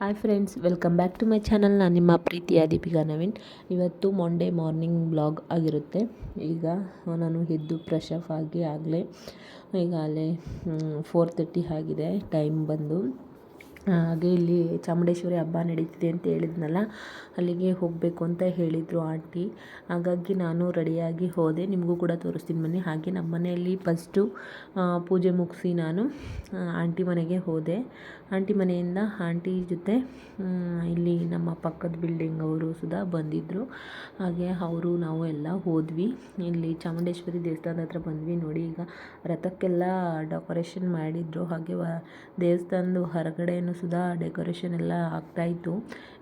Hi friends, welcome back to my channel. ನಾನು ನಿಮ್ಮ ಪ್ರೀತಿಯ ದೀಪಿಕಾ ನವೀನ್. ಇವತ್ತು ಮಂಡೇ ಮಾರ್ನಿಂಗ್ ಬ್ಲಾಗ್ ಆಗಿರುತ್ತೆ. ಈಗ ನಾನು ಎದ್ದು ಫ್ರೆಶ್ ಆಗಿ ಆಗಲೇ ಈಗ ಅಲ್ಲೇ ಫೋರ್ ತರ್ಟಿ ಆಗಿದೆ ಟೈಮ್ ಬಂದು. ಹಾಗೆ ಇಲ್ಲಿ ಚಾಮುಂಡೇಶ್ವರಿ ಹಬ್ಬ ನಡೀತಿದೆ ಅಂತ ಹೇಳಿದ್ನಲ್ಲ, ಅಲ್ಲಿಗೆ ಹೋಗಬೇಕು ಅಂತ ಹೇಳಿದರು ಆಂಟಿ. ಹಾಗಾಗಿ ನಾನು ರೆಡಿಯಾಗಿ ಹೋದೆ. ನಿಮಗೂ ಕೂಡ ತೋರಿಸ್ತೀನಿ ಬನ್ನಿ. ಹಾಗೆ ನಮ್ಮ ಮನೆಯಲ್ಲಿ ಫಸ್ಟು ಪೂಜೆ ಮುಗಿಸಿ ನಾನು ಆಂಟಿ ಮನೆಗೆ ಹೋದೆ. ಆಂಟಿ ಮನೆಯಿಂದ ಆಂಟಿ ಜೊತೆ ಇಲ್ಲಿ ನಮ್ಮ ಪಕ್ಕದ ಬಿಲ್ಡಿಂಗ್ ಅವರು ಸುಧಾ ಬಂದಿದ್ದರು ಹಾಗೆ ಅವರು, ನಾವು ಎಲ್ಲ ಹೋದ್ವಿ. ಇಲ್ಲಿ ಚಾಮುಂಡೇಶ್ವರಿ ದೇವಸ್ಥಾನದ ಹತ್ರ ಬಂದ್ವಿ ನೋಡಿ. ಈಗ ರಥಕ್ಕೆಲ್ಲ ಡೆಕೋರೇಷನ್ ಮಾಡಿದ್ರು. ಹಾಗೆ ದೇವಸ್ಥಾನದ ಹೊರಗಡೆಯೂ ಸುಧಾ ಡೆಕೋರೇಷನ್ ಎಲ್ಲ ಆಗ್ತಾಯಿತ್ತು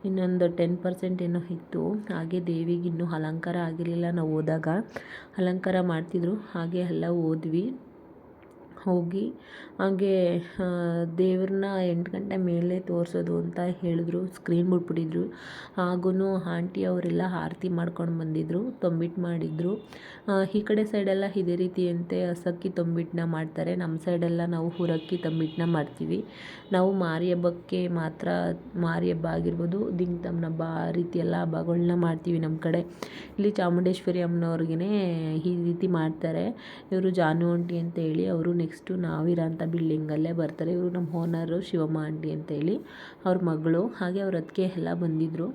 ಇನ್ನೊಂದು ಟೆನ್ ಪರ್ಸೆಂಟ್ ಏನೋ ಇತ್ತು. ಹಾಗೆ ದೇವಿಗೆ ಇನ್ನೂ ಅಲಂಕಾರ ಆಗಿರಲಿಲ್ಲ. ನಾವು ಹೋದಾಗ ಅಲಂಕಾರ ಮಾಡ್ತಿದ್ರು. ಹಾಗೆ ಎಲ್ಲ ಹೋದ್ವಿ. ಹೋಗಿ ಹಾಗೆ ದೇವ್ರನ್ನ ಎಂಟು ಗಂಟೆ ಮೇಲೆ ತೋರಿಸೋದು ಅಂತ ಹೇಳಿದ್ರು ಸ್ಕ್ರೀನ್ ಬಿಟ್ಬಿಟ್ಟಿದ್ರು. ಹಾಗೂ ಆಂಟಿ ಅವರೆಲ್ಲ ಆರತಿ ಮಾಡ್ಕೊಂಡು ಬಂದಿದ್ದರು ತಂಬಿಟ್ಟು ಮಾಡಿದ್ರು. ಈ ಕಡೆ ಸೈಡೆಲ್ಲ ಇದೇ ರೀತಿಯಂತೆ ಹಸಕ್ಕಿ ತಂಬಿಟ್ಟನ್ನ ಮಾಡ್ತಾರೆ. ನಮ್ಮ ಸೈಡೆಲ್ಲ ನಾವು ಹುರಕ್ಕಿ ತಂಬಿಟ್ಟನ್ನ ಮಾಡ್ತೀವಿ. ನಾವು ಮಾರಿ ಹಬ್ಬಕ್ಕೆ ಮಾತ್ರ ಮಾರಿ ಹಬ್ಬ ಆಗಿರ್ಬೋದು ದಿಂಗ್ತಮ್ಮನ ಹಬ್ಬ ಆ ರೀತಿ ಎಲ್ಲ ಹಬ್ಬಗಳನ್ನ ಮಾಡ್ತೀವಿ ನಮ್ಮ ಕಡೆ. ಇಲ್ಲಿ ಚಾಮುಂಡೇಶ್ವರಿ ಅಮ್ಮನವ್ರಿಗೇ ಈ ರೀತಿ ಮಾಡ್ತಾರೆ. ಇವರು ಜಾನು ಅಂತ ಹೇಳಿ ಅವರು ನೆಕ್ಸ್ಟು ನಾವಿರೋ ಅಂಥ ಬಿಲ್ಡಿಂಗಲ್ಲೇ ಬರ್ತಾರೆ. ಇವರು ನಮ್ಮ ಓನರು ಶಿವಮ್ಮ ಆಂಟಿ ಅಂತೇಳಿ. ಅವ್ರ ಮಗಳು, ಹಾಗೆ ಅವ್ರ ಅದಕ್ಕೆ ಎಲ್ಲ ಬಂದಿದ್ದರು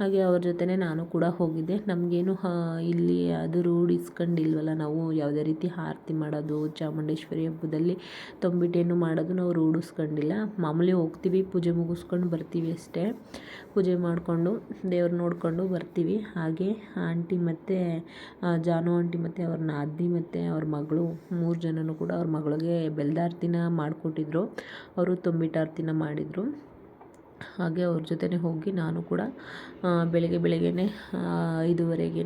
ಹಾಗೆ ಅವ್ರ ಜೊತೆನೇ ನಾನು ಕೂಡ ಹೋಗಿದ್ದೆ. ನಮಗೇನು ಇಲ್ಲಿ ಅದು ರೂಢಿಸ್ಕೊಂಡಿಲ್ವಲ್ಲ ನಾವು ಯಾವುದೇ ರೀತಿ ಆರತಿ ಮಾಡೋದು, ಚಾಮುಂಡೇಶ್ವರಿ ಹಬ್ಬದಲ್ಲಿ ತೊಂಬಿಟ್ಟೇನು ಮಾಡೋದು ನಾವು ರೂಢಿಸ್ಕೊಂಡಿಲ್ಲ ಮಾಮೂಲಿ ಹೋಗ್ತೀವಿ, ಪೂಜೆ ಮುಗಿಸ್ಕೊಂಡು ಬರ್ತೀವಿ ಅಷ್ಟೇ. ಪೂಜೆ ಮಾಡಿಕೊಂಡು, ದೇವ್ರ ನೋಡಿಕೊಂಡು ಬರ್ತೀವಿ. ಹಾಗೆ ಆಂಟಿ ಮತ್ತು ಜಾನು ಆಂಟಿ ಮತ್ತು ಅವ್ರ ನಾದಿ ಮತ್ತು ಅವ್ರ ಮಗಳು, ಮೂರು ಜನನೂ ಕೂಡ ಅವ್ರ ಮಗಳಿಗೆ ಬೆಲ್ದಾರ್ತಿನ ಮಾಡಿಕೊಟ್ಟಿದ್ರು. ಅವರು ತುಂಬಿಟಾರ್ತಿನ ಮಾಡಿದರು. ಹಾಗೆ ಅವ್ರ ಜೊತೆನೇ ಹೋಗಿ ನಾನು ಕೂಡ ಬೆಳಗ್ಗೆ ಬೆಳಗ್ಗೆಯೇ ಐದುವರೆಗೆ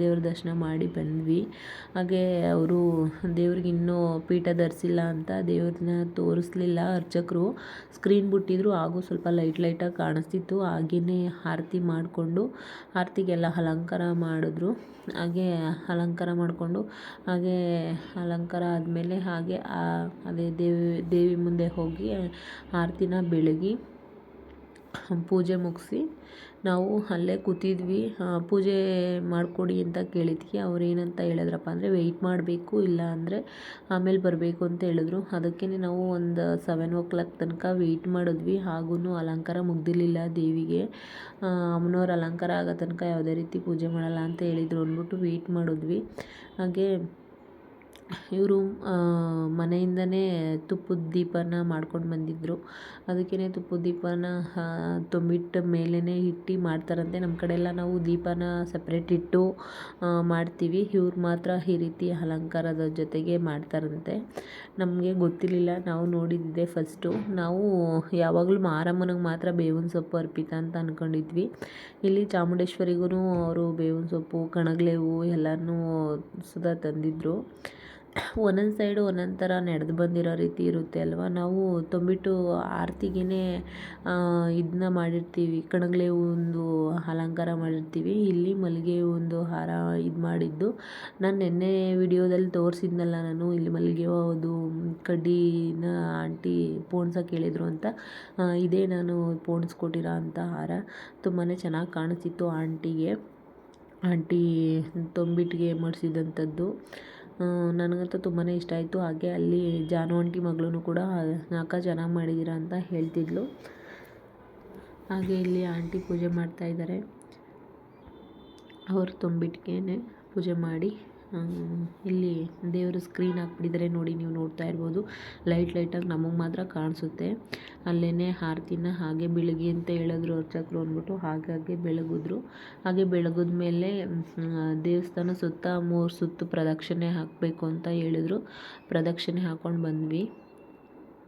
ದೇವ್ರ ದರ್ಶನ ಮಾಡಿ ಬಂದ್ವಿ. ಹಾಗೆ ಅವರು ದೇವ್ರಿಗೆ ಇನ್ನೂ ಪೀಠ ಧರಿಸಿಲ್ಲ ಅಂತ ದೇವ್ರನ್ನ ತೋರಿಸ್ಲಿಲ್ಲ. ಅರ್ಚಕರು ಸ್ಕ್ರೀನ್ ಬಿಟ್ಟಿದ್ರು, ಹಾಗೂ ಸ್ವಲ್ಪ ಲೈಟ್ ಲೈಟಾಗಿ ಕಾಣಿಸ್ತಿತ್ತು. ಹಾಗೆಯೇ ಆರತಿ ಮಾಡಿಕೊಂಡು, ಆರತಿಗೆಲ್ಲ ಅಲಂಕಾರ ಮಾಡಿದ್ರು. ಹಾಗೆ ಅಲಂಕಾರ ಮಾಡಿಕೊಂಡು, ಹಾಗೆ ಅಲಂಕಾರ ಆದಮೇಲೆ ಹಾಗೆ ಅದೇ ದೇವಿ ದೇವಿ ಮುಂದೆ ಹೋಗಿ ಆರತಿನ ಬೆಳಗಿ ಪೂಜೆ ಮುಗಿಸಿ ನಾವು ಅಲ್ಲೇ ಕೂತಿದ್ವಿ. ಪೂಜೆ ಮಾಡಿಕೊಡಿ ಅಂತ ಕೇಳಿದ್ವಿ. ಅವ್ರು ಏನಂತ ಹೇಳಿದ್ರಪ್ಪ ಅಂದರೆ ವೆಯ್ಟ್ ಮಾಡಬೇಕು, ಇಲ್ಲ ಅಂದರೆ ಆಮೇಲೆ ಬರಬೇಕು ಅಂತ ಹೇಳಿದ್ರು. ಅದಕ್ಕೇ ನಾವು ಒಂದು ಸೆವೆನ್ ಓ ಕ್ಲಾಕ್ ತನಕ ವೆಯ್ಟ್ ಮಾಡಿದ್ವಿ. ಹಾಗೂ ಅಲಂಕಾರ ಮುಗ್ದಿರಲಿಲ್ಲ ದೇವಿಗೆ. ಅಮ್ಮನವ್ರ ಅಲಂಕಾರ ಆಗೋ ತನಕ ಯಾವುದೇ ರೀತಿ ಪೂಜೆ ಮಾಡಲ್ಲ ಅಂತ ಹೇಳಿದ್ರು ಅಂದ್ಬಿಟ್ಟು ವೆಯ್ಟ್ ಮಾಡಿದ್ವಿ. ಹಾಗೆ ಇವರು ಮನೆಯಿಂದನೇ ತುಪ್ಪದ ದೀಪನ ಮಾಡ್ಕೊಂಡು ಬಂದಿದ್ದರು ಅದಕ್ಕೇ ತುಪ್ಪದ ದೀಪನ ತುಂಬಿಟ್ಟ ಮೇಲೇ ಇಟ್ಟು ಮಾಡ್ತಾರಂತೆ. ನಮ್ಮ ಕಡೆ ಎಲ್ಲ ನಾವು ದೀಪನ ಸಪ್ರೇಟ್ ಇಟ್ಟು ಮಾಡ್ತೀವಿ. ಇವ್ರು ಮಾತ್ರ ಈ ರೀತಿ ಅಲಂಕಾರದ ಜೊತೆಗೆ ಮಾಡ್ತಾರಂತೆ. ನಮಗೆ ಗೊತ್ತಿರಲಿಲ್ಲ. ನಾವು ನೋಡಿದ್ದೆ ಫಸ್ಟು ನಾವು ಯಾವಾಗಲೂ ಮಾರಮ್ಮನಿಗೆ ಮಾತ್ರ ಬೇವಿನ ಸೊಪ್ಪು ಅರ್ಪಿತ ಅಂತ ಅಂದ್ಕೊಂಡಿದ್ವಿ ಇಲ್ಲಿ ಚಾಮುಂಡೇಶ್ವರಿಗೂ ಅವರು ಬೇವಿನ ಸೊಪ್ಪು ಕಣಗಿಲೆ ಹೂವು ಎಲ್ಲನೂ ಸುದಾ ತಂದಿದ್ದರು ಒಂದೊಂದು ಸೈಡು ಒಂದೊಂದು ಥರ ನಡೆದು ಬಂದಿರೋ ರೀತಿ ಇರುತ್ತೆ ಅಲ್ವಾ? ನಾವು ತಂಬಿಟ್ಟು ಆರತಿಗೇ ಇದನ್ನ ಮಾಡಿರ್ತೀವಿ. ಕಣಗಿಲೆ ಒಂದು ಅಲಂಕಾರ ಮಾಡಿರ್ತೀವಿ. ಇಲ್ಲಿ ಮಲ್ಲಿಗೆ ಒಂದು ಹಾರ ಇದು ಮಾಡಿದ್ದು. ನಾನು ನಿನ್ನೆ ವಿಡಿಯೋದಲ್ಲಿ ತೋರಿಸಿದ್ನಲ್ಲ ನಾನು, ಇಲ್ಲಿ ಮಲ್ಲಿಗೆ ಹೂವುದು ಕಡ್ಡಿನ ಆಂಟಿ ಪೋಣ್ಸಕ್ಕೆ ಹೇಳಿದರು ಅಂತ. ಇದೇ ನಾನು ಪೋಣಿಸ್ಕೊಟ್ಟಿರೋ ಅಂಥ ಹಾರ. ತುಂಬಾ ಚೆನ್ನಾಗಿ ಕಾಣಿಸ್ತಿತ್ತು ಆಂಟಿಗೆ. ಆಂಟಿ ತಂಬಿಟ್ಟಿಗೆ ಮಾಡಿಸಿದಂಥದ್ದು ನನಗಂತೂ ತುಂಬಾ ಇಷ್ಟ ಆಯಿತು. ಹಾಗೆ ಅಲ್ಲಿ ಜಾನು ಆಂಟಿ ಮಗಳೂ ಕೂಡ ಅಕ್ಕ ಚೆನ್ನಾಗಿ ಮಾಡಿದ್ದೀರಾ ಅಂತ ಹೇಳ್ತಿದ್ಲು. ಹಾಗೆ ಇಲ್ಲಿ ಆಂಟಿ ಪೂಜೆ ಮಾಡ್ತಾಯಿದ್ದಾರೆ ಅವ್ರ ತುಂಬಿಟ್ಕೇನೆ ಪೂಜೆ ಮಾಡಿ ಇಲ್ಲಿ ದೇವರು ಸ್ಕ್ರೀನ್ ಹಾಕ್ಬಿಟ್ಟಿದ್ದಾರೆ. ನೋಡಿ, ನೀವು ನೋಡ್ತಾ ಇರ್ಬೋದು. ಲೈಟ್ ಲೈಟಾಗಿ ನಮಗೆ ಮಾತ್ರ ಕಾಣಿಸುತ್ತೆ. ಅಲ್ಲೇ ಆರತಿನ ಹಾಗೆ ಬೆಳಗಿ ಅಂತ ಹೇಳಿದ್ರು ಅರ್ಚಕರು ಅಂದ್ಬಿಟ್ಟು ಹಾಗಾಗಿ ಬೆಳಗಿದ್ರು. ಹಾಗೆ ಬೆಳಗಿದ ಮೇಲೆ ದೇವಸ್ಥಾನ ಸುತ್ತ ಮೂರು ಸುತ್ತು ಪ್ರದಕ್ಷಿಣೆ ಹಾಕಬೇಕು ಅಂತ ಹೇಳಿದ್ರು. ಪ್ರದಕ್ಷಿಣೆ ಹಾಕ್ಕೊಂಡು ಬಂದ್ವಿ.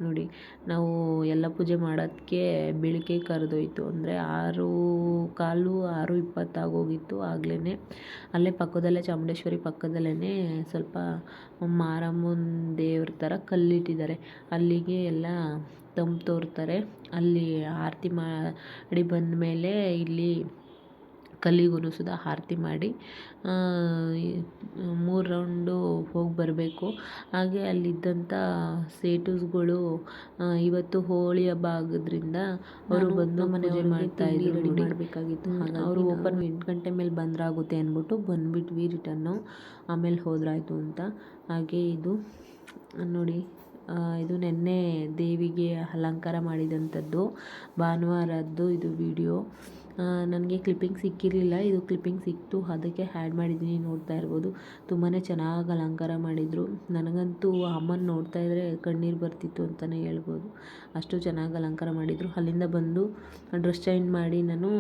ನೋಡಿ. ನಾವು ಎಲ್ಲ ಪೂಜೆ ಮಾಡೋದಕ್ಕೆ ಬೆಳಗ್ಗೆ ಕರೆದೋಯ್ತು. ಅಂದರೆ ಆರು, ಕಾಲು ಆರು ಇಪ್ಪತ್ತಾಗೋಗಿತ್ತು ಆಗ್ಲೇ ಅಲ್ಲೇ ಪಕ್ಕದಲ್ಲೇ ಚಾಮುಂಡೇಶ್ವರಿ ಪಕ್ಕದಲ್ಲೇ ಸ್ವಲ್ಪ ಮಾರಮ್ಮನ ದೇವ್ರ ಥರ ಕಲ್ಲಿಟ್ಟಿದ್ದಾರೆ. ಅಲ್ಲಿಗೆ ಎಲ್ಲ ತಂಪು ತೋರ್ತಾರೆ. ಅಲ್ಲಿ ಆರತಿ ಮಾಡಿ ಬಂದಮೇಲೆ ಇಲ್ಲಿ ಕಲ್ಲಿಗೂ ಸುದಾ ಆರತಿ ಮಾಡಿ ಮೂರು ರೌಂಡು ಹೋಗಿ ಬರಬೇಕು. ಹಾಗೆ ಅಲ್ಲಿದ್ದಂಥ ಸೇಟುಸ್ಗಳು ಇವತ್ತು ಹೋಳಿ ಹಬ್ಬ ಆಗೋದ್ರಿಂದ ಅವರು ಬಂದು ಮನೆ ಮಾಡ್ತಾ ಇದ್ರು ರೆಡಿ ಮಾಡಬೇಕಾಗಿತ್ತು. ಅವರು ಓಪನ್ ಎಂಟು ಗಂಟೆ ಮೇಲೆ ಬಂದ್ರಾಗುತ್ತೆ ಅಂದ್ಬಿಟ್ಟು ಬಂದ್ಬಿಟ್ವಿ ರಿಟರ್ನು ಆಮೇಲೆ ಹೋದ್ರಾಯಿತು ಅಂತ. ಹಾಗೆ ಇದು ನೋಡಿ ಇದು ನೆನ್ನೆ ದೇವಿಗೆ ಅಲಂಕಾರ ಮಾಡಿದಂಥದ್ದು ಭಾನುವಾರದ್ದು ಇದು ವಿಡಿಯೋ. ನನಗೆ ಕ್ಲಿಪ್ಪಿಂಗ್ ಸಿಕ್ಕಿರಲಿಲ್ಲ. ಇದು ಕ್ಲಿಪ್ಪಿಂಗ್ ಸಿಕ್ತು. ಅದಕ್ಕೆ ಆ್ಯಡ್ ಮಾಡಿದ್ದೀನಿ. ನೋಡ್ತಾ ಇರ್ಬೋದು. ತುಂಬಾ ಚೆನ್ನಾಗಿ ಅಲಂಕಾರ ಮಾಡಿದರು. ನನಗಂತೂ ಅಮ್ಮನ ನೋಡ್ತಾ ಇದ್ದರೆ ಕಣ್ಣೀರು ಬರ್ತಿತ್ತು ಅಂತಲೇ ಹೇಳ್ಬೋದು. ಅಷ್ಟು ಚೆನ್ನಾಗಿ ಅಲಂಕಾರ ಮಾಡಿದರು. ಅಲ್ಲಿಂದ ಬಂದು ಡ್ರೆಸ್ ಚೇಂಜ್ ಮಾಡಿ ನಾನು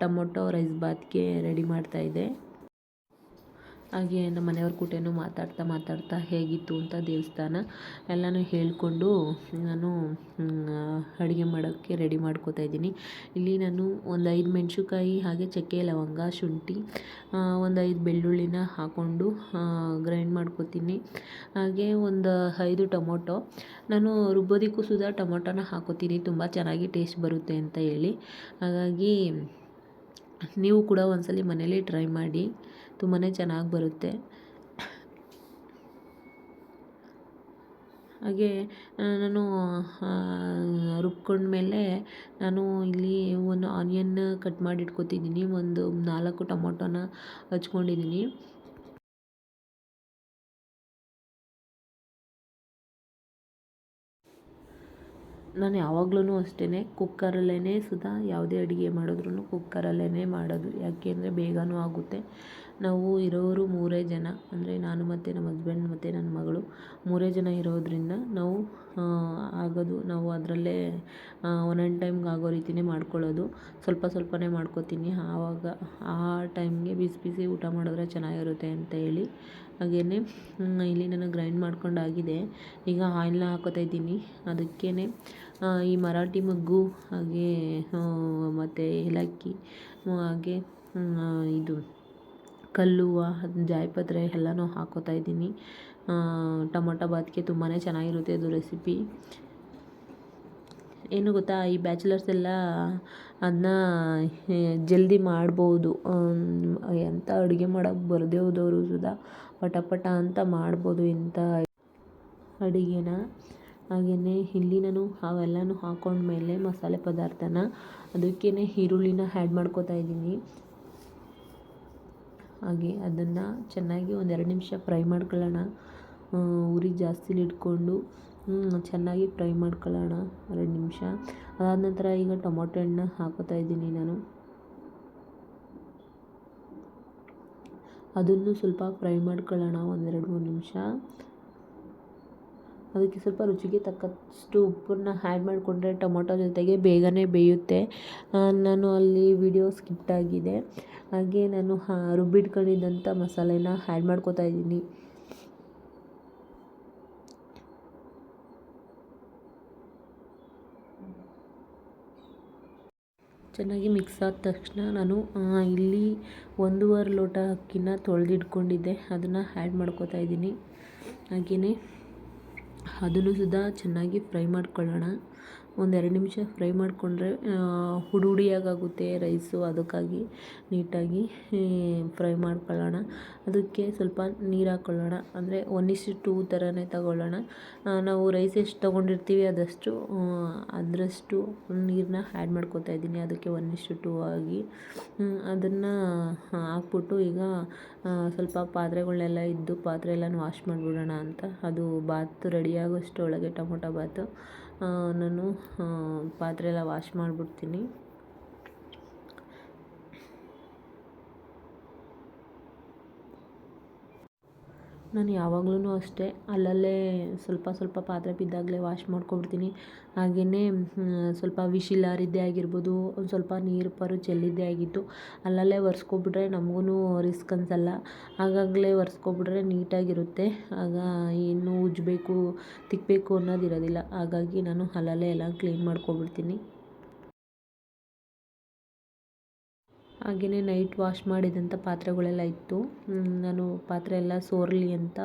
ಟೊಮೊಟೊ ರೈಸ್ ಬಾತ್ಗೆ ರೆಡಿ ಮಾಡ್ತಾಯಿದ್ದೆ ಹಾಗೆ ನಮ್ಮ ಮನೆಯವ್ರ ಕೂಟೇನು ಮಾತಾಡ್ತಾ ಮಾತಾಡ್ತಾ ಹೇಗಿತ್ತು ಅಂತ ದೇವಸ್ಥಾನ ಎಲ್ಲನೂ ಹೇಳಿಕೊಂಡು ನಾನು ಅಡುಗೆ ಮಾಡೋಕ್ಕೆ ರೆಡಿ ಮಾಡ್ಕೋತಾ ಇದ್ದೀನಿ. ಇಲ್ಲಿ ನಾನು ಒಂದು ಐದು ಮೆಣಸಿನ್ಕಾಯಿ ಹಾಗೆ ಚಕ್ಕೆ, ಲವಂಗ, ಶುಂಠಿ ಒಂದು ಐದು ಬೆಳ್ಳುಳ್ಳಿನ ಹಾಕ್ಕೊಂಡು ಗ್ರೈಂಡ್ ಮಾಡ್ಕೋತೀನಿ. ಹಾಗೆ ಒಂದು ಐದು ಟೊಮೊಟೊ. ನಾನು ರುಬ್ಬೋದಕ್ಕೂ ಸುದಾ ಟೊಮೊಟೊನ ಹಾಕೋತೀನಿ. ತುಂಬ ಚೆನ್ನಾಗಿ ಟೇಸ್ಟ್ ಬರುತ್ತೆ ಅಂತ ಹೇಳಿ. ಹಾಗಾಗಿ ನೀವು ಕೂಡ ಒಂದ್ಸಲ ಮನೇಲಿ ಟ್ರೈ ಮಾಡಿ ತುಂಬಾ ಚೆನ್ನಾಗಿ ಬರುತ್ತೆ. ಹಾಗೆ ನಾನು ರುಬ್ಕೊಂಡ್ಮೇಲೆ ನಾನು ಇಲ್ಲಿ ಒಂದು ಆನಿಯನ್ ಕಟ್ ಮಾಡಿ ಇಟ್ಕೊತಿದ್ದೀನಿ ಒಂದು ನಾಲ್ಕು ಟೊಮೊಟೊನ ಹಚ್ಕೊಂಡಿದ್ದೀನಿ. ನಾನು ಯಾವಾಗ್ಲೂ ಅಷ್ಟೇ ಕುಕ್ಕರಲ್ಲೇ ಸುದಾ ಯಾವುದೇ ಅಡುಗೆ ಮಾಡಿದ್ರೂ ಕುಕ್ಕರಲ್ಲೇ ಮಾಡೋದು. ಯಾಕೆ ಅಂದರೆ ಬೇಗನೂ ಆಗುತ್ತೆ. ನಾವು ಇರೋರು ಮೂರೇ ಜನ. ಅಂದರೆ ನಾನು ಮತ್ತು ನಮ್ಮ ಹಸ್ಬೆಂಡ್ ಮತ್ತು ನನ್ನ ಮಗಳು ಮೂರೇ ಜನ ಇರೋದರಿಂದ ನಾವು ಆಗೋದು, ನಾವು ಅದರಲ್ಲೇ ಒನ್ ಆ್ಯಂಡ್ ಟೈಮ್ಗೆ ಆಗೋ ರೀತಿಯೇ ಮಾಡ್ಕೊಳ್ಳೋದು. ಸ್ವಲ್ಪ ಸ್ವಲ್ಪನೇ ಮಾಡ್ಕೊತೀನಿ. ಆವಾಗ, ಆ ಟೈಮ್ಗೆ ಬಿಸಿ ಬಿಸಿ ಊಟ ಮಾಡಿದ್ರೆ ಚೆನ್ನಾಗಿರುತ್ತೆ ಅಂತ ಹೇಳಿ. ಹಾಗೇ ಇಲ್ಲಿ ನಾನು ಗ್ರೈಂಡ್ ಮಾಡ್ಕೊಂಡಾಗಿದೆ. ಈಗ ಆಯಿಲ್ನ ಹಾಕೋತಾ ಇದ್ದೀನಿ. ಅದಕ್ಕೇ ಈ ಮರಾಠಿ ಮಗ್ಗು, ಹಾಗೆ ಮತ್ತು ಏಲಕ್ಕಿ ಹಾಗೆ ಇದು ಕಲ್ಲುವ್ವ ಜಾಯಿಪತ್ರೆ ಎಲ್ಲನೂ ಹಾಕ್ಕೋತಾ ಇದ್ದೀನಿ. ಟೊಮೊಟೊ ಬಾತ್ಗೆ ತುಂಬಾ ಚೆನ್ನಾಗಿರುತ್ತೆ ಅದು ರೆಸಿಪಿ. ಏನು ಗೊತ್ತಾ, ಈ ಬ್ಯಾಚುಲರ್ಸ್ ಎಲ್ಲ ಅದನ್ನ ಜಲ್ದಿ ಮಾಡ್ಬೋದು. ಎಂಥ ಅಡುಗೆ ಮಾಡೋಕ್ಕೆ ಬರದೇ ಹೋದವರು ಸುಧಾ ಪಟ ಪಟ ಅಂತ ಮಾಡ್ಬೋದು ಇಂಥ ಅಡುಗೆನ. ಹಾಗೆಯೇ ಇಲ್ಲಿ ನಾನು ಅವೆಲ್ಲನೂ ಮೇಲೆ ಮಸಾಲೆ ಪದಾರ್ಥನ ಅದಕ್ಕೇ ಈರುಳ್ಳಿನ ಆ್ಯಡ್ ಮಾಡ್ಕೋತಾ ಇದ್ದೀನಿ. ಹಾಗೆ ಅದನ್ನು ಚೆನ್ನಾಗಿ ಒಂದೆರಡು ನಿಮಿಷ ಫ್ರೈ ಮಾಡ್ಕೊಳ್ಳೋಣ. ಉರಿ ಜಾಸ್ತಿಲಿ ಇಟ್ಕೊಂಡು ಚೆನ್ನಾಗಿ ಫ್ರೈ ಮಾಡ್ಕೊಳ್ಳೋಣ ಎರಡು ನಿಮಿಷ. ಅದಾದ ನಂತರ ಈಗ ಟೊಮೊಟೊ ಹಣ್ಣು ಹಾಕೋತಾ ಇದ್ದೀನಿ ನಾನು. ಅದನ್ನು ಸ್ವಲ್ಪ ಫ್ರೈ ಮಾಡ್ಕೊಳ್ಳೋಣ ಒಂದೆರಡು, ಮೂರು ನಿಮಿಷ. ಅದಕ್ಕೆ ಸ್ವಲ್ಪ ರುಚಿಗೆ ತಕ್ಕಷ್ಟು ಉಪ್ಪನ್ನು ಆ್ಯಡ್ ಮಾಡಿಕೊಂಡ್ರೆ ಟೊಮೊಟೊ ಜೊತೆಗೆ ಬೇಗನೆ ಬೇಯುತ್ತೆ. ನಾನು ಅಲ್ಲಿ ವಿಡಿಯೋ ಸ್ಕಿಪ್ ಆಗಿದೆ. ಹಾಗೆ ನಾನು ರುಬ್ಬಿಟ್ಕೊಂಡಿದ್ದಂಥ ಮಸಾಲೆನ ಆ್ಯಡ್ ಮಾಡ್ಕೋತಾ ಇದ್ದೀನಿ. ಚೆನ್ನಾಗಿ ಮಿಕ್ಸ್ ಆದ ತಕ್ಷಣ ನಾನು ಇಲ್ಲಿ ಒಂದೂವರೆ ಲೋಟ ಅಕ್ಕಿನ ತೊಳೆದಿಟ್ಕೊಂಡಿದ್ದೆ. ಅದನ್ನು ಆ್ಯಡ್ ಮಾಡ್ಕೋತಾ ಇದ್ದೀನಿ. ಹಾಗೆಯೇ ಅದನ್ನು ಸುದ ಚೆನ್ನಾಗಿ ಫ್ರೈ ಮಾಡ್ಕೊಳ್ಳೋಣ. ಒಂದೆರಡು ನಿಮಿಷ ಫ್ರೈ ಮಾಡಿಕೊಂಡ್ರೆ ಹುಡಿ ಹುಡಿಯಾಗುತ್ತೆ ರೈಸು ಅದಕ್ಕಾಗಿ ನೀಟಾಗಿ ಫ್ರೈ ಮಾಡ್ಕೊಳ್ಳೋಣ. ಅದಕ್ಕೆ ಸ್ವಲ್ಪ ನೀರು ಹಾಕ್ಕೊಳ್ಳೋಣ ಅಂದರೆ ಒನ್ ಇಸ್ ಟೂ ಥರನೇ ತಗೊಳ್ಳೋಣ. ನಾವು ರೈಸ್ ಎಷ್ಟು ತೊಗೊಂಡಿರ್ತೀವಿ ಅದಷ್ಟು ಅದರಷ್ಟು ನೀರನ್ನ ಆ್ಯಡ್ ಮಾಡ್ಕೊತಾ ಇದ್ದೀನಿ. ಅದಕ್ಕೆ ಒನ್ ಇಷ್ಟು ಟೂ ಆಗಿ ಅದನ್ನು ಹಾಕ್ಬಿಟ್ಟು ಈಗ ಸ್ವಲ್ಪ ಪಾತ್ರೆಗಳನ್ನೆಲ್ಲ ಇದ್ದು ಪಾತ್ರೆ ಎಲ್ಲ ವಾಶ್ ಮಾಡಿಬಿಡೋಣ ಅಂತ. ಅದು ಬಾತ್ ರೆಡಿಯಾಗೋಷ್ಟು ಒಳಗೆ ಟೊಮೊಟೊ ಬಾತು. ನಾನು ಪಾತ್ರೆ ಎಲ್ಲ ವಾಶ್ ಮಾಡಿಬಿಡ್ತೀನಿ. ನಾನು ಯಾವಾಗ್ಲೂ ಅಷ್ಟೇ ಅಲ್ಲಲ್ಲೇ ಸ್ವಲ್ಪ ಸ್ವಲ್ಪ ಪಾತ್ರೆ ಬಿದ್ದಾಗಲೇ ವಾಶ್ ಮಾಡ್ಕೊಬಿಡ್ತೀನಿ ಹಾಗೆಯೇ ಸ್ವಲ್ಪ ವಿಶಿಲಾರಿದ್ದೇ ಆಗಿರ್ಬೋದು, ಒಂದು ಸ್ವಲ್ಪ ನೀರು ಪರು ಚೆಲ್ಲಿದ್ದೇ ಆಗಿತ್ತು. ಅಲ್ಲಲ್ಲೇ ಒರೆಸ್ಕೊಬಿಟ್ರೆ ನಮಗೂ ರಿಸ್ಕ್ ಅನಿಸಲ್ಲ. ಆಗಾಗಲೇ ಒರೆಸ್ಕೊಬಿಟ್ರೆ ನೀಟಾಗಿರುತ್ತೆ. ಆಗ ಏನು ಉಜ್ಜಬೇಕು ತಿಕ್ಕಬೇಕು ಅನ್ನೋದಿರೋದಿಲ್ಲ. ಹಾಗಾಗಿ ನಾನು ಅಲ್ಲಲ್ಲೇ ಎಲ್ಲ ಕ್ಲೀನ್ ಮಾಡ್ಕೊಬಿಡ್ತೀನಿ ಹಾಗೆಯೇ ನೈಟ್ ವಾಶ್ ಮಾಡಿದಂಥ ಪಾತ್ರೆಗಳೆಲ್ಲ ಇತ್ತು. ನಾನು ಪಾತ್ರೆ ಎಲ್ಲ ಸೋರಲಿ ಅಂತ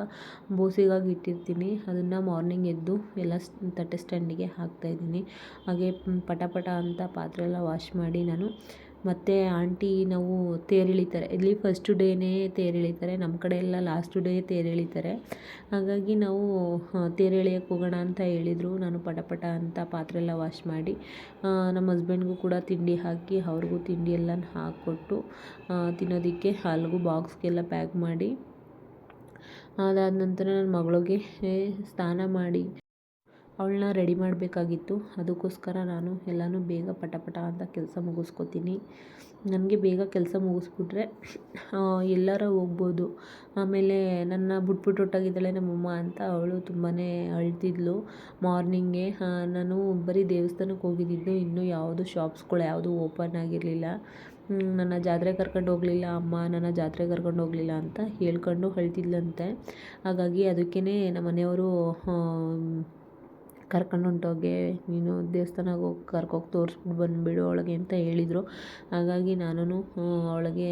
ಬೋಸಿಗಾಗಿ ಇಟ್ಟಿರ್ತೀನಿ. ಅದನ್ನು ಮಾರ್ನಿಂಗ್ ಎದ್ದು ಎಲ್ಲ ತಟ್ಟೆ ಸ್ಟ್ಯಾಂಡಿಗೆ ಹಾಕ್ತಾಯಿದ್ದೀನಿ ಹಾಗೆ ಪಟ ಪಟ ಅಂತ ಪಾತ್ರೆ ಎಲ್ಲ ವಾಶ್ ಮಾಡಿ ನಾನು ಮತ್ತು ಆಂಟಿ ನಾವು ತೇರಿಳಿತಾರೆ. ಇಲ್ಲಿ ಫಸ್ಟ್ ಡೇನೇ ತೇರಿಳಿತಾರೆ. ನಮ್ಮ ಕಡೆ ಎಲ್ಲ ಲಾಸ್ಟ್ ಡೇ ತೇರಿಳಿತಾರೆ. ಹಾಗಾಗಿ ನಾವು ತೇರು ಎಳಿಯಕ್ಕೆ ಹೋಗೋಣ ಅಂತ ಹೇಳಿದರು. ನಾನು ಪಟ ಪಟ ಅಂತ ಪಾತ್ರೆ ಎಲ್ಲ ವಾಶ್ ಮಾಡಿ ನಮ್ಮ ಹಸ್ಬೆಂಡ್ಗೂ ಕೂಡ ತಿಂಡಿ ಹಾಕಿ, ಅವ್ರಿಗೂ ತಿಂಡಿ ಎಲ್ಲ ಹಾಕ್ಕೊಟ್ಟು ತಿನ್ನೋದಕ್ಕೆ ಅಲ್ಗೂ ಬಾಕ್ಸ್ಗೆಲ್ಲ ಪ್ಯಾಕ್ ಮಾಡಿ, ಅದಾದ ನಂತರ ನನ್ನ ಮಗಳಿಗೆ ಸ್ನಾನ ಮಾಡಿ ಅವಳನ್ನ ರೆಡಿ ಮಾಡಬೇಕಾಗಿತ್ತು. ಅದಕ್ಕೋಸ್ಕರ ನಾನು ಎಲ್ಲನೂ ಬೇಗ ಪಟ ಪಟ ಅಂತ ಕೆಲಸ ಮುಗಿಸ್ಕೊತೀನಿ. ನನಗೆ ಬೇಗ ಕೆಲಸ ಮುಗಿಸ್ಬಿಟ್ರೆ ಎಲ್ಲರ ಹೋಗ್ಬೋದು. ಆಮೇಲೆ ನನ್ನ ಬಿಟ್ಬಿಟ್ಟು ಹೊರ್ಟೋಗಿದ್ದಾಳೆ ನಮ್ಮಮ್ಮ ಅಂತ ಅವಳು ತುಂಬಾ ಅಳ್ತಿದ್ಳು ಮಾರ್ನಿಂಗೇ. ನಾನು ಬರೀ ದೇವಸ್ಥಾನಕ್ಕೆ ಹೋಗಿದ್ದಿದ್ದು ಇನ್ನೂ ಯಾವುದು ಶಾಪ್ಸ್ಗಳು ಯಾವುದೂ ಓಪನ್ ಆಗಿರಲಿಲ್ಲ. ನನ್ನ ಜಾತ್ರೆ ಕರ್ಕೊಂಡು ಹೋಗಲಿಲ್ಲ, ಅಮ್ಮ ನನ್ನ ಜಾತ್ರೆ ಕರ್ಕೊಂಡು ಹೋಗಲಿಲ್ಲ ಅಂತ ಹೇಳ್ಕೊಂಡು ಅಳ್ತಿದ್ಲಂತೆ. ಹಾಗಾಗಿ ಅದಕ್ಕೇ ನಮ್ಮ ಮನೆಯವರು ಕರ್ಕೊಂಡು ಹೊಂಟೋಗೆ, ನೀನು ದೇವಸ್ಥಾನಕ್ಕೆ ಹೋಗಿ ಕರ್ಕೋಗಿ ತೋರಿಸ್ಬಿಟ್ಟು ಬಂದುಬಿಡು ಅವಳಿಗೆ ಅಂತ ಹೇಳಿದರು. ಹಾಗಾಗಿ ನಾನು ಅವಳಿಗೆ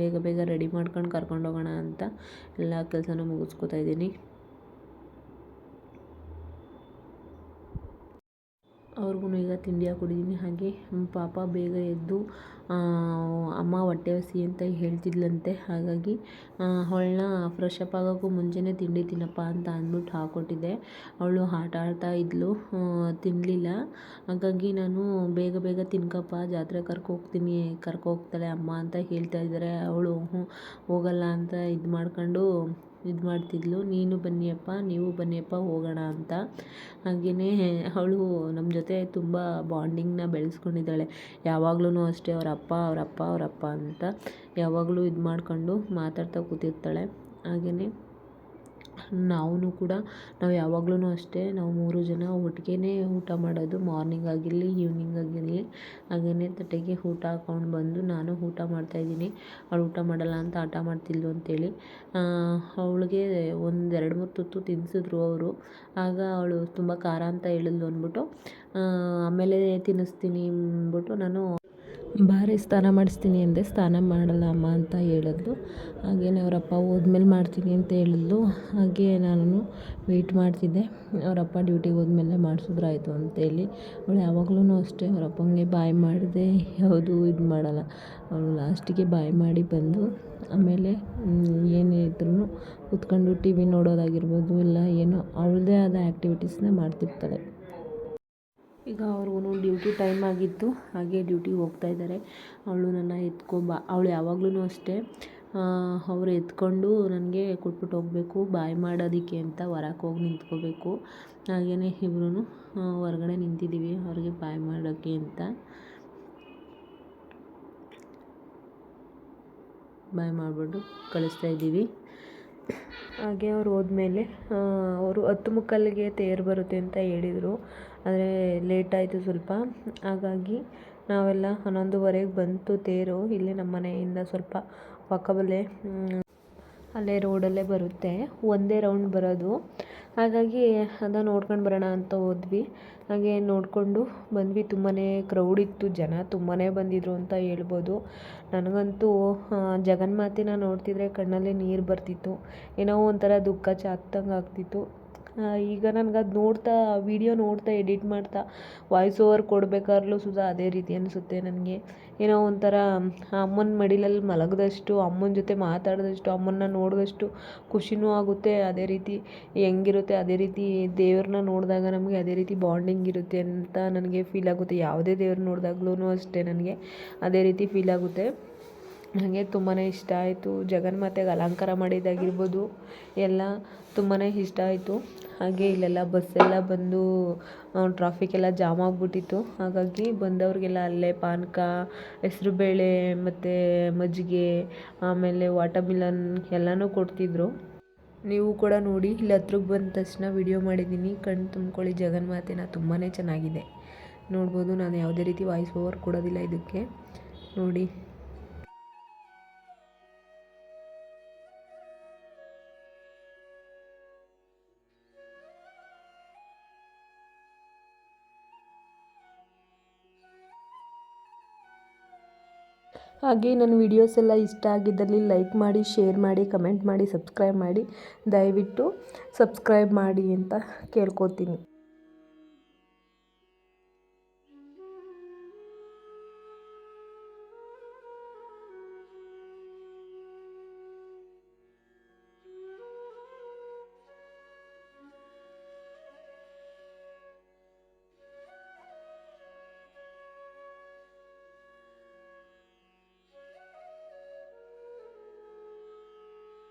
ಬೇಗ ಬೇಗ ರೆಡಿ ಮಾಡ್ಕೊಂಡು ಕರ್ಕೊಂಡು ಹೋಗೋಣ ಅಂತ ಎಲ್ಲ ಕೆಲಸನೂ ಮುಗಿಸ್ಕೊತಾ ಇದ್ದೀನಿ. ಅವ್ರಿಗೂ ಈಗ ತಿಂಡಿ ಹಾಕ್ಕೊಟ್ಟಿದ್ದೀನಿ ಹಾಗೆ ಪಾಪ ಬೇಗ ಎದ್ದು ಅಮ್ಮ ಹೊಟ್ಟೆ ಹಸಿ ಅಂತ ಹೇಳ್ತಿದ್ಲಂತೆ. ಹಾಗಾಗಿ ಅವಳನ್ನ ಫ್ರೆಶ್ ಅಪ್ ಆಗೋಕ್ಕೂ ಮುಂಚೆನೇ ತಿಂಡಿ ತಿನ್ನಪ್ಪ ಅಂತ ಅಂದ್ಬಿಟ್ಟು ಹಾಕ್ಕೊಟ್ಟಿದ್ದೆ ಅವಳು ಆಟ ಆಡ್ತಾ ಇದ್ಲು ತಿನ್ನಲಿಲ್ಲ ಹಾಗಾಗಿ ನಾನು ಬೇಗ ಬೇಗ ತಿನ್ಕಪ್ಪ, ಜಾತ್ರೆ ಕರ್ಕೊ ಹೋಗ್ತೀನಿ, ಕರ್ಕೊ ಹೋಗ್ತಾಳೆ ಅಮ್ಮ ಅಂತ ಹೇಳ್ತಾ ಇದ್ದಾರೆ. ಅವಳು ಹ್ಞೂ ಹೋಗಲ್ಲ ಅಂತ ಇದು ಮಾಡ್ಕೊಂಡು ಇದು ಮಾಡ್ತಿದ್ಳು ನೀನು ಬನ್ನಿಯಪ್ಪ, ನೀವು ಬನ್ನಿಯಪ್ಪ ಹೋಗೋಣ ಅಂತ. ಹಾಗೆಯೇ ಅವಳು ನಮ್ಮ ಜೊತೆ ತುಂಬ ಬಾಂಡಿಂಗ್ನ ಬೆಳೆಸ್ಕೊಂಡಿದ್ದಾಳೆ. ಯಾವಾಗ್ಲೂ ಅಷ್ಟೇ ಅವ್ರ ಅಪ್ಪ ಅವ್ರ ಅಪ್ಪ ಅವ್ರ ಅಪ್ಪ ಅಂತ ಯಾವಾಗಲೂ ಇದು ಮಾಡ್ಕೊಂಡು ಮಾತಾಡ್ತಾ ಕೂತಿರ್ತಾಳೆ. ಹಾಗೆಯೇ ನಾವು ಕೂಡ, ನಾವು ಯಾವಾಗ್ಲೂ ಅಷ್ಟೇ, ನಾವು ಮೂರು ಜನ ಒಟ್ಟಿಗೆ ಊಟ ಮಾಡೋದು ಮಾರ್ನಿಂಗ್ ಆಗಿರಲಿ ಈವ್ನಿಂಗ್ ಆಗಿರಲಿ ಹಾಗೆಯೇ ತಟ್ಟೆಗೆ ಊಟ ಹಾಕ್ಕೊಂಡು ಬಂದು ನಾನು ಊಟ ಮಾಡ್ತಾಯಿದ್ದೀನಿ ಅವಳು ಊಟ ಮಾಡಲ್ಲ ಅಂತ ಹಠ ಮಾಡ್ತಿದ್ಲು ಅಂತೇಳಿ. ಅವಳಿಗೆ ಒಂದು ಎರಡು ಮೂರು ತುತ್ತು ತಿನ್ನಿಸಿದ್ರು ಅವರು. ಆಗ ಅವಳು ತುಂಬ ಖಾರ ಅಂತ ಹೇಳಿದ್ಲು ಅಂದ್ಬಿಟ್ಟು ಆಮೇಲೆ ತಿನ್ನಿಸ್ತೀನಿ ಅಂದ್ಬಿಟ್ಟು ನಾನು ಬಾರೆ ಸ್ನಾನ ಮಾಡಿಸ್ತೀನಿ ಅಂದೆ, ಸ್ನಾನ ಮಾಡಲ್ಲ ಅಮ್ಮ ಅಂತ ಹೇಳಿದ್ಲು. ಹಾಗೇನೆ ಅವರಪ್ಪ ಹೋದ್ಮೇಲೆ ಮಾಡ್ತೀನಿ ಅಂತ ಹೇಳಿದ್ಲು. ಹಾಗೆ ನಾನು ವೆಯ್ಟ್ ಮಾಡ್ತಿದ್ದೆ. ಅವರಪ್ಪ ಡ್ಯೂಟಿಗೆ ಹೋದ್ಮೇಲೆ ಮಾಡಿಸಿದ್ರಾಯ್ತು ಅಂತೇಳಿ ಅವಳು ಯಾವಾಗ್ಲೂ ಅಷ್ಟೇ, ಅವರಪ್ಪಂಗೆ ಬಾಯ್ ಮಾಡಿದೆ. ಯಾವುದು ಇದು ಮಾಡಲ್ಲ. ಅವಳು ಲಾಸ್ಟಿಗೆ ಬಾಯ್ ಮಾಡಿ ಬಂದು, ಆಮೇಲೆ ಏನೇ ಇದ್ರೂ ಕೂತ್ಕೊಂಡು ಟಿ ವಿ ನೋಡೋದಾಗಿರ್ಬೋದು ಇಲ್ಲ ಏನೋ, ಅವಳದೇ ಆದ ಆ್ಯಕ್ಟಿವಿಟೀಸ್ನ ಮಾಡ್ತಿರ್ತಾಳೆ. ಈಗ ಅವ್ರಿಗೂ ಡ್ಯೂಟಿ ಟೈಮ್ ಆಗಿತ್ತು, ಹಾಗೆ ಡ್ಯೂಟಿಗೆ ಹೋಗ್ತಾ ಇದ್ದಾರೆ. ಅವಳು ನನ್ನ ಎತ್ಕೊ ಬಾ, ಅವಳು ಯಾವಾಗ್ಲೂ ಅಷ್ಟೇ. ಅವ್ರು ಎತ್ಕೊಂಡು ನನಗೆ ಕೊಟ್ಬಿಟ್ಟು ಹೋಗಬೇಕು, ಬಾಯ್ ಮಾಡೋದಕ್ಕೆ ಅಂತ ಹೊರಕ್ಕೆ ಹೋಗಿ ನಿಂತ್ಕೋಬೇಕು. ಹಾಗೆಯೇ ಇಬ್ರೂ ಹೊರ್ಗಡೆ ನಿಂತಿದ್ದೀವಿ, ಅವ್ರಿಗೆ ಬಾಯ್ ಮಾಡೋಕ್ಕೆ ಅಂತ. ಬಾಯ್ ಮಾಡಿಬಿಟ್ಟು ಕಳಿಸ್ತಾ ಇದ್ದೀವಿ. ಹಾಗೆ ಅವ್ರು ಹೋದ್ಮೇಲೆ ಅವರು ಹತ್ತು ಮುಕ್ಕಾಲಿಗೆ ತೇರು ಬರುತ್ತೆ ಅಂತ ಹೇಳಿದರು. ಆದರೆ ಲೇಟ್ ಆಯಿತು ಸ್ವಲ್ಪ. ಹಾಗಾಗಿ ನಾವೆಲ್ಲ ಹನ್ನೊಂದುವರೆಗೆ ಬಂತು ತೇರು. ಇಲ್ಲಿ ನಮ್ಮ ಮನೆಯಿಂದ ಸ್ವಲ್ಪ ಪಕ್ಕದಲ್ಲೇ ಅಲ್ಲೇ ರೋಡಲ್ಲೇ ಬರುತ್ತೆ. ಒಂದೇ ರೌಂಡ್ ಬರೋದು. ಹಾಗಾಗಿ ಅದನ್ನು ನೋಡ್ಕೊಂಡು ಬರೋಣ ಅಂತ ಹೋದ್ವಿ. ಹಾಗೆ ನೋಡಿಕೊಂಡು ಬಂದ್ವಿ. ತುಂಬಾ ಕ್ರೌಡ್ ಇತ್ತು. ಜನ ತುಂಬಾ ಬಂದಿದ್ರು ಅಂತ ಹೇಳ್ಬೋದು. ನನಗಂತೂ ಜಗನ್ಮಾತೆನ ನೋಡ್ತಿದ್ರೆ ಕಣ್ಣಲ್ಲಿ ನೀರು ಬರ್ತಿತ್ತು. ಏನೋ ಒಂಥರ ದುಃಖ ಚಾತ್ತಂಗೆ ಆಗ್ತಿತ್ತು. ಈಗ ನನ್ಗೆ ಅದು ನೋಡ್ತಾ ವೀಡಿಯೋ ನೋಡ್ತಾ ಎಡಿಟ್ ಮಾಡ್ತಾ ವಾಯ್ಸ್ ಓವರ್ ಕೊಡಬೇಕಾದ್ರೂ ಸುದಾ ಅದೇ ರೀತಿ ಅನಿಸುತ್ತೆ ನನಗೆ. ಏನೋ ಒಂಥರ, ಅಮ್ಮನ ಮಡಿಲಲ್ಲಿ ಮಲಗಿದಷ್ಟು, ಅಮ್ಮನ ಜೊತೆ ಮಾತಾಡಿದಷ್ಟು, ಅಮ್ಮನ್ನ ನೋಡಿದಷ್ಟು ಖುಷಿನೂ ಆಗುತ್ತೆ, ಅದೇ ರೀತಿ ಹೆಂಗಿರುತ್ತೆ, ಅದೇ ರೀತಿ ದೇವ್ರನ್ನ ನೋಡಿದಾಗ ನಮಗೆ ಅದೇ ರೀತಿ ಬಾಂಡಿಂಗ್ ಇರುತ್ತೆ ಅಂತ ನನಗೆ ಫೀಲ್ ಆಗುತ್ತೆ. ಯಾವುದೇ ದೇವ್ರನ್ನ ನೋಡಿದಾಗ್ಲೂ ಅಷ್ಟೇ ನನಗೆ ಅದೇ ರೀತಿ ಫೀಲ್ ಆಗುತ್ತೆ. ನನಗೆ ತುಂಬಾ ಇಷ್ಟ ಆಯಿತು. ಜಗನ್ಮಾತೆಗೆ ಅಲಂಕಾರ ಮಾಡಿದ್ದಾಗಿರ್ಬೋದು, ಎಲ್ಲ ತುಂಬಾ ಇಷ್ಟ ಆಯಿತು. ಹಾಗೆ ಇಲ್ಲೆಲ್ಲ ಬಸ್ಸೆಲ್ಲ ಬಂದು ಟ್ರಾಫಿಕ್ ಎಲ್ಲ ಜಾಮ್ ಆಗಿಬಿಟ್ಟಿತ್ತು. ಹಾಗಾಗಿ ಬಂದವ್ರಿಗೆಲ್ಲ ಅಲ್ಲೇ ಪಾನಕ ಹೆಸ್ರುಬೇಳೆ ಮತ್ತು ಮಜ್ಜಿಗೆ, ಆಮೇಲೆ ವಾಟರ್ಮಿಲನ್ ಎಲ್ಲನೂ ಕೊಡ್ತಿದ್ದರು ನೀವು ಕೂಡ ನೋಡಿ, ಇಲ್ಲಿ ಹತ್ರಕ್ಕೆ ಬಂದ ತಕ್ಷಣ ವಿಡಿಯೋ ಮಾಡಿದ್ದೀನಿ. ಕಣ್ಣು ತುಂಬ್ಕೊಳ್ಳಿ ಜಗನ್ಮಾತೆನ ತುಂಬಾ ಚೆನ್ನಾಗಿದೆ. ನೋಡ್ಬೋದು, ನಾನು ಯಾವುದೇ ರೀತಿ ವಾಯ್ಸ್ ಓವರ್ ಕೊಡೋದಿಲ್ಲ ಇದಕ್ಕೆ. ನೋಡಿ. ಹಾಗೆ ನನ್ನ ವೀಡಿಯೋಸ್ ಎಲ್ಲ ಇಷ್ಟ ಆಗಿದ್ದಲ್ಲಿ ಲೈಕ್ ಮಾಡಿ ಶೇರ್ ಮಾಡಿ ಕಮೆಂಟ್ ಮಾಡಿ ಸಬ್ಸ್ಕ್ರೈಬ್ ಮಾಡಿ, ದಯವಿಟ್ಟು ಸಬ್ಸ್ಕ್ರೈಬ್ ಮಾಡಿ ಅಂತ ಕೇಳ್ಕೊತೀನಿ.